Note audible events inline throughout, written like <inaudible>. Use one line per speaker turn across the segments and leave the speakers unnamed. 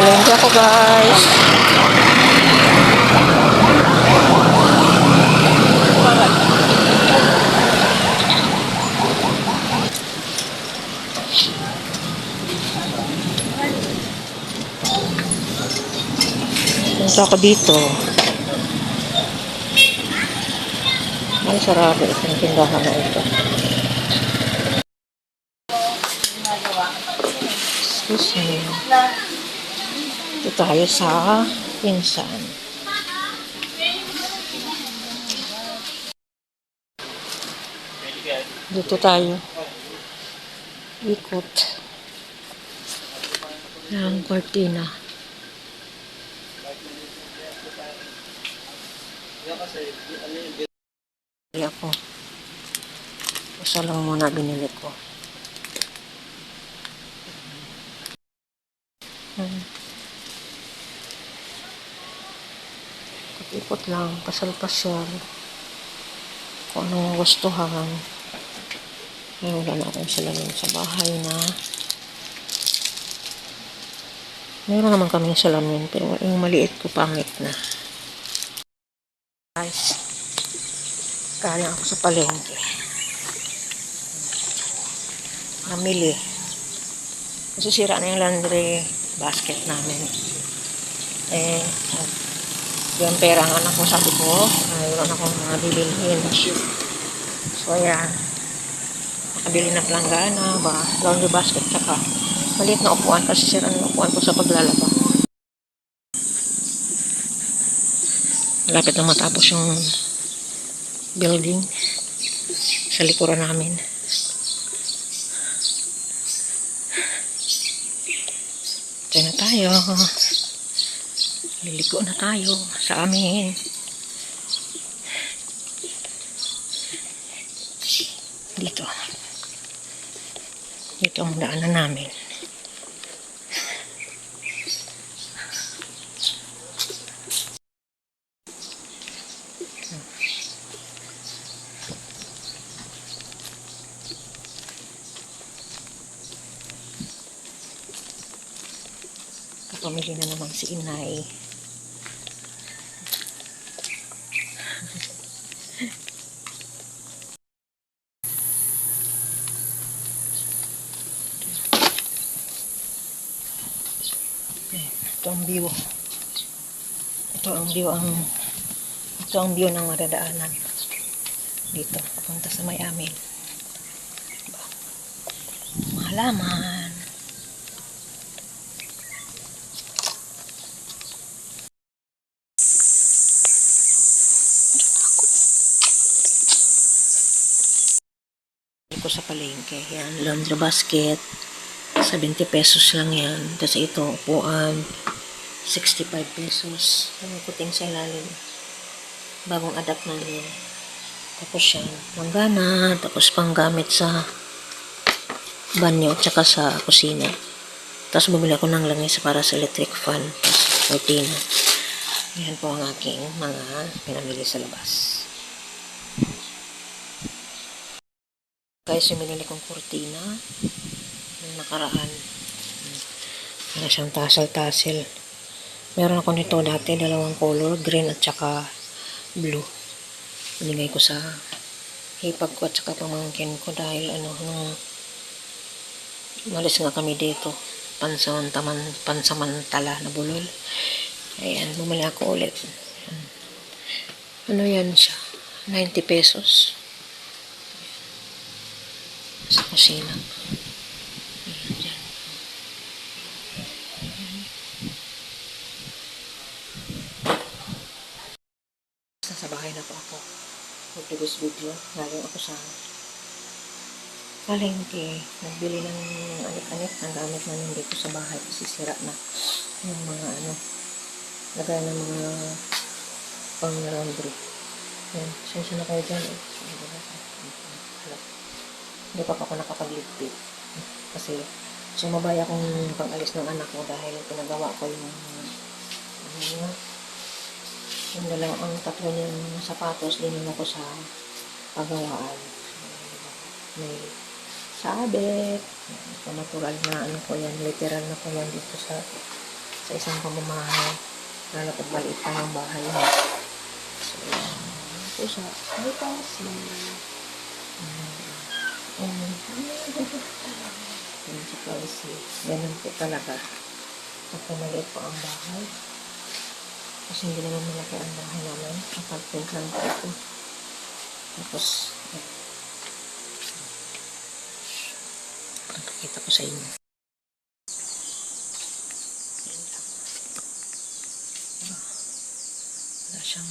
Palengke ako guys. Punta ako dito. Ay, sarado itong tindahan na ito. Excuse me. Dito tayo sa pinsan. Dito tayo. Ikot. Ang kortina. Bili ako. Isa lang muna binili ko. Hmm. Ikot lang, pasal-pasal. Kung anong gustuhan. Ay, wala akong salamin sa bahay na. Meron naman kaming salamin, pero yung maliit ko pangit na. Guys, galing ako sa palengke. Namili. Kasi sira na yung laundry basket namin. Eh, yung pera ng anak ko, sabi ko, mayroon akong mga bibilhin. So, ayan. Nakabili ng planggana, ba, laundry basket, tsaka maliit na upuan kasi sira na upuan ko sa paglalaba. Malapit na matapos yung building sa likuran namin. Diyan na tayo. Liligo na tayo sa amin. Dito. Dito ang daanan namin. Kapamili na naman si inay. Ito ang view. Ito ang view ang ito ang view ng madadaanan. Dito, papunta sa may amin. Diba? Mahalaman. ko sa palengke. Yan, laundry basket. 70 pesos lang yan. Tapos ito, upuan. 65 pesos. Ano kuting sa ilalim. Bagong adapt na yun. Tapos yan, manggana. Tapos panggamit sa banyo. Tsaka sa kusina. Tapos bumili ako ng langis para sa electric fan. Tapos cortina. Yan po ang aking mga pinamili sa labas. Guys, yung binili kong kurtina ng nakaraan. Para siyang tassel-tassel. Meron ako nito dati, dalawang color, green at saka blue. Binigay ko sa hipag ko at saka pamangkin ko dahil ano, nung malis nga kami dito, pansamantaman, pansamantala na bulol. Ayan, bumili ako ulit. Ano yan siya? 90 pesos sa kusina. Ayan, dyan. Nasa bahay na po ako. Mag-produce video. Galing ako sa palengke. Nagbili ng anik-anik ng gamit namin dito sa bahay kasi na yung mga ano lagay ng mga pang laundry. Yan. Sensya na kayo dyan eh. Hindi pa ako nakapagligpit. Kasi sumabay akong pag-alis ng anak ko dahil pinagawa ko yung ano nga, yung dalawa ang tatlo niyang sapatos din ko sa pagawaan. May sabit, ito natural na ano ko yan, literal na ko yan dito sa sa isang pamamahay. Lalo pag maliit pa ng bahay mo. So, ito. Um, yun si Policy. Ganun po talaga. Kapag maliit po ang bahay. Kasi hindi naman malaki ang bahay namin. Apartment lang po ito. Tapos. Pakita ko sa inyo. Wala siyang.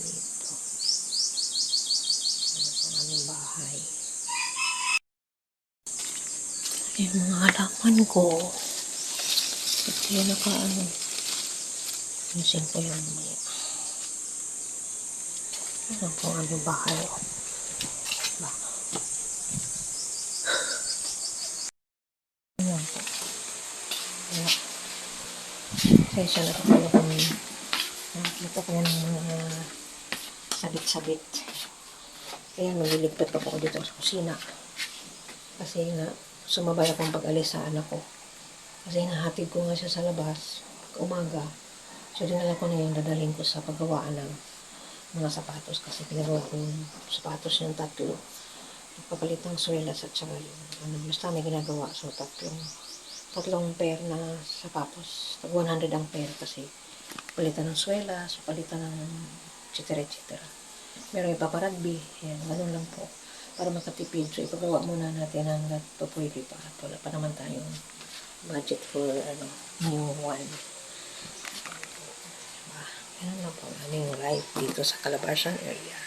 Dito. Ano po aming bahay. Yung mga halaman ko. Ito yung naka ano. Ayusin ko yung mamaya. Ano po ang aming bahay. oh. Ba? Ayan po. Kaya, kaya siya nakapalo kami. Nakikita ko yan mga sabit-sabit. Kaya nagliligpit pa po ako dito sa kusina. Kasi nga, sumabay akong pag-alis sa anak ko. Kasi nahatid ko nga siya sa labas umaga. So, dinala ko na yung dadalhin ko sa paggawaan ng mga sapatos kasi pinagawa ko yung sapatos yung tatlo. Nagpapalit ng swelas at saka yung ano, basta may ginagawa. So, tatlong, tatlong pair na sapatos. Tag 100 ang pair kasi palitan ng swelas, palitan ng etc. etc. Meron ipaparagbi. Yan, ganun lang po. Para makatipid. So, ipagawa muna natin hanggat pa pwede pa. At wala pa naman tayong budget for ano, new one. Diba? Ganun lang po. Ano yung life dito sa Calabarzon area.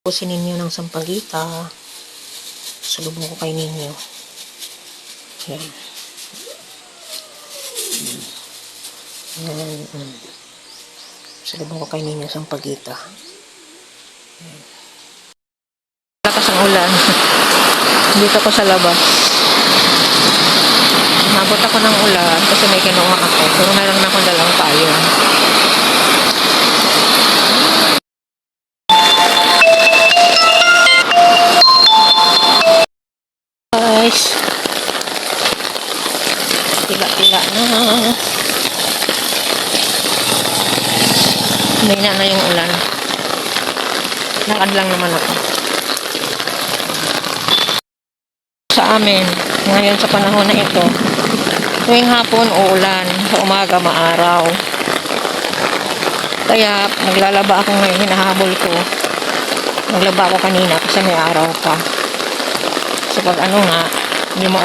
Pusin ninyo ng sampagita. Sulubong ko kay ninyo. Yan. Yan. Mm. Sulubong ko kay ninyo sampagita. Lakas ang ulan. <laughs> Dito ko sa labas. Nabot ako ng ulan kasi may kinuha ako. Pero meron na akong dalang payong. Guys. Tila-tila na. May na na yung ulan. Lakad lang naman ako. Sa amin, ngayon sa panahon na ito, tuwing hapon uulan, sa umaga maaraw. Kaya naglalaba ako ngayon, hinahabol ko. Naglaba ako kanina kasi may araw pa. So pag ano nga, hindi mo,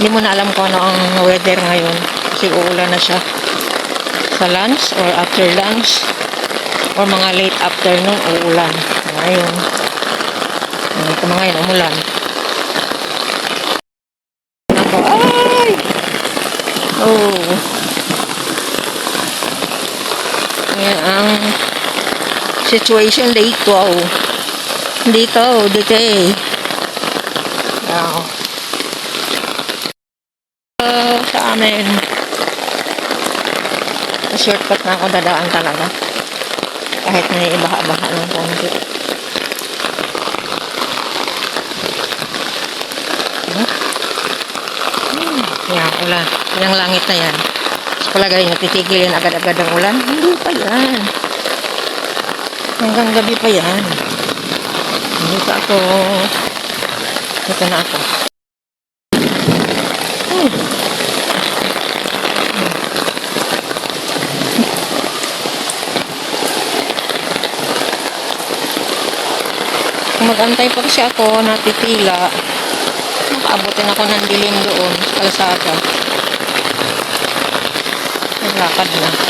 hindi mo na alam kung ano ang weather ngayon. Kasi uulan na siya sa lunch or after lunch or mga late afternoon uulan. Ngayon, ito mga ngayon, umulan. Ako, ay! Oh. Ayan ang situation dito. Dito, dito eh. Wow. Uh, sa amin. Shortcut na ako dadaan talaga. Kahit may ibaha-baha ng konti. Hmm, yan, ulan. Yung langit na yan. Palagay nyo, titigil yan agad-agad ang ulan. Hindi pa yan. Hanggang gabi pa yan. Hindi pa ako. Ito na ako. Hmm. Mag-antay pa kasi ako, natipila. Nakaabutin ako ng dilim doon sa kalsada. Naglakad na.